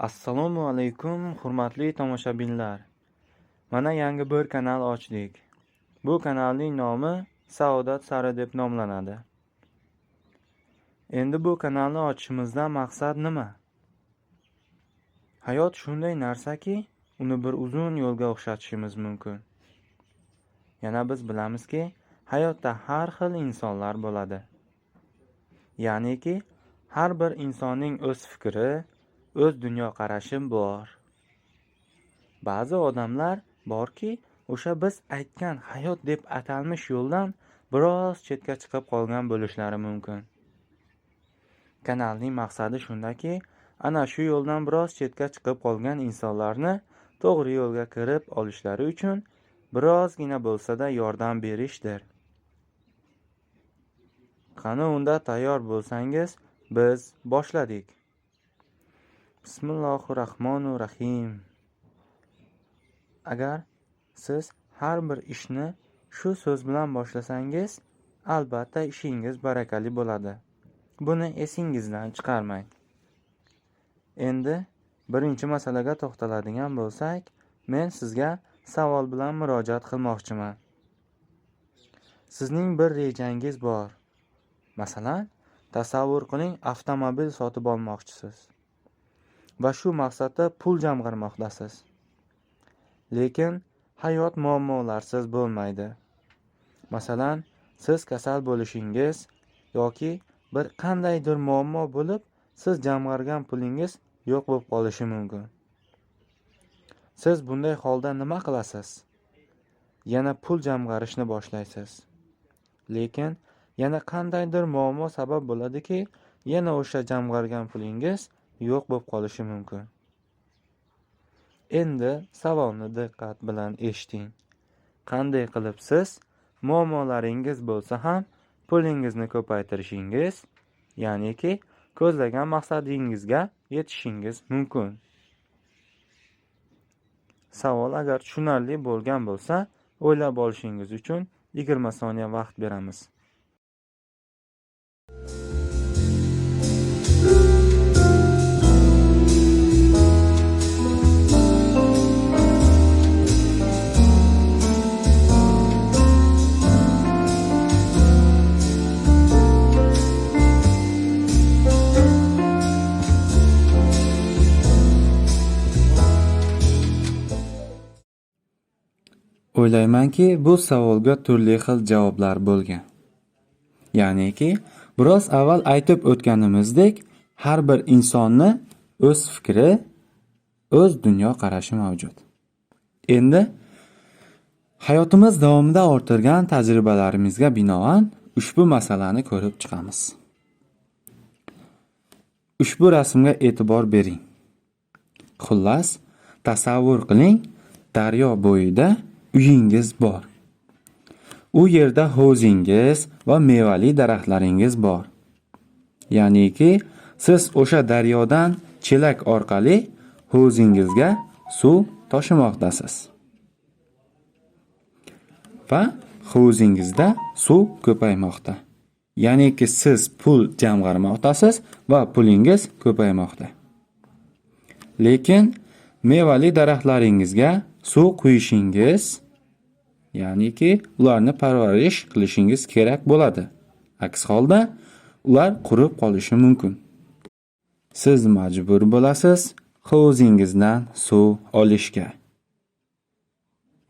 Assalomu alaykum, hurmatli tomoshabinlar. Mana yangi bir kanal ochdik. Bu kanalning nomi Saodat sari deb nomlanadi. Endi bu kanalni ochishimizdan maqsad nima? Hayot shunday narsaki, uni bir uzun yo'lga o'xshatishimiz mumkin. Yana biz bilamizki, hayotda har xil insonlar bo'ladi. Ya'niki, har bir insonning o'z fikri, o'z dunyoqarashim bor. Ba'zi odamlar borki, o'sha biz aytgan hayot deb atalmish yo'ldan biroz chetga chiqib qolgan bo'lishlari mumkin. Kanalning maqsadi shundaki, ana shu yo'ldan biroz chetga chiqib qolgan insonlarni to'g'ri yo'lga kirib olishlari uchun birozgina bo'lsa-da yordam berishdir. Qani unda tayyor bo'lsangiz, biz boshladik. Bismillahir-rahmonir-rahim. Agar siz har bir ishni shu so'z bilan boshlasangiz, albatta ishingiz barakali bo'ladi. Buni esingizdan chiqarmang. Endi birinchi masalaga to'xtaladigan bo'lsak, men sizga savol bilan murojaat qilmoqchiman. Sizning bir rejangiz bor. Masalan, tasavvur qiling, avtomobil sotib olmoqchisiz va shu maqsadda pul jamg'armoqdasiz. Lekin hayot muammolarsiz bo'lmaydi. Masalan, siz kasal bo'lishingiz yoki bir qandaydir muammo bo'lib, siz jamg'argan pulingiz yo'q bo'lib qolishi mumkin. Siz bunday holda nima qilasiz? Yana pul jamg'arishni boshlaysiz. Lekin yana qandaydir muammo sabab bo'ladiki, yana o'sha jamg'argan pulingiz yo'q bo'lib qolishi mumkin. Endi savolni diqqat bilan eshiting. Qanday qilib siz muammolaringiz bo'lsa ham pulingizni ko'paytirishingiz, ya'niki ko'zlagan maqsadingizga yetishingiz mumkin? Savol agar tushunarli bo'lgan bo'lsa, o'ylab olishingiz uchun 20 soniya vaqt beramiz. O'ylaymanki, bu savolga turli xil javoblar bo'lgan. Ya'niki, biroz avval aytib o'tganimizdek, har bir insonni o'z fikri, o'z dunyo qarashi mavjud. Endi hayotimiz davomida orttirgan tajribalarimizga binoan ushbu masalani ko'rib chiqamiz. Ushbu rasmga e'tibor bering. Xullas, tasavvur qiling, daryo bo'yida uyingiz bor. U yerda ho'zingiz va mevali daraxtlaringiz bor. Ya'niki, siz o'sha daryodan chelak orqali ho'zingizga suv toshimoqdasiz. Va hovuzingizda suv ko'paymoqda. Ya'niki siz pul jamg'armoqdasiz va pulingiz ko'paymoqda. Lekin mevali daraxtlaringizga suv quyishingiz, ya'niki ularni parvarish qilishingiz kerak bo'ladi. Aks holda ular qurib qolishi mumkin. Siz majbur bo'lasiz hovuzingizdan suv olishga.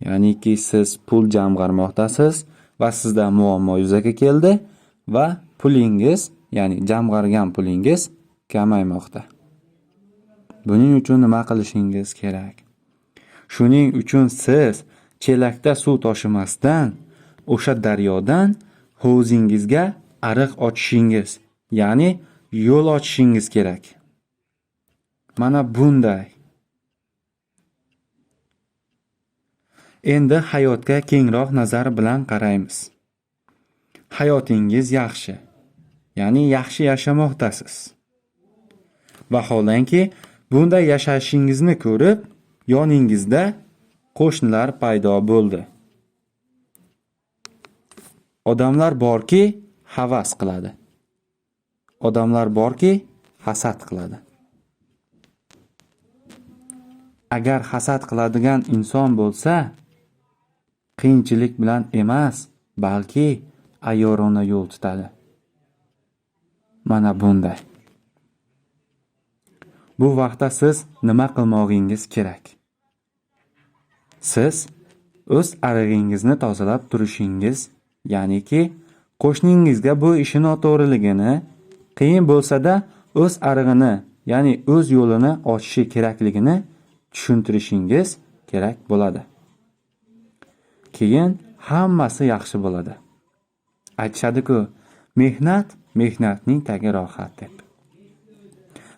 Ya'niki siz pul jamg'armoqdasiz va sizda muammo yuzaga keldi va pulingiz, ya'ni jamg'argan pulingiz kamaymoqda. Buning uchun nima qilishingiz kerak? Shuning uchun siz chelakda suv toshimasdan o'sha daryodan hovuzingizga ariq ochishingiz, ya'ni yo'l ochishingiz kerak. Mana bunday. Endi hayotga kengroq nazar bilan qaraymiz. Hayotingiz yaxshi, ya'ni yaxshi yashamoqdasiz. Vaholanki, bunday yashashingizni ko'rib, yoningizda qo'shnilar paydo bo'ldi. Odamlar borki, havas qiladi. Odamlar borki, hasad qiladi. agar hasad qiladigan inson bo'lsa qiyinchilik bilan emas balki ayyorona yo'l tutadi mana bunday bu vaqtda siz nima qilmog'ingiz kerak siz o'z arig'ingizni tozalab turishingiz ya'niki qo'shningizga bu ishi noto'g'riligini qiyin bo'lsada o'z arig'ini ya'ni o'z yo'lini ochishi kerakligini tushuntirishingiz kerak bo'ladi. Keyin hammasi yaxshi bo'ladi. Aytishadiku mehnat mehnatning tagi rohat deb.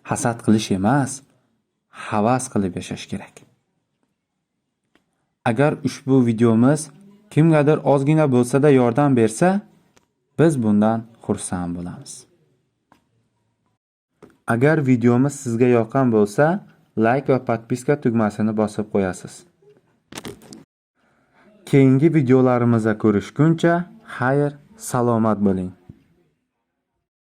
Hasad qilish emas havas qilib yashash kerak. Agar ushbu videomiz kimgadir ozgina bo'lsada yordam bersa biz bundan xursand bo'lamiz. Agar videomiz sizga yoqqan bo'lsa like va podpiska tugmasini bosib qo'yasiz. Keyingi videolarimizda ko'rishguncha xayr salomat bo'ling.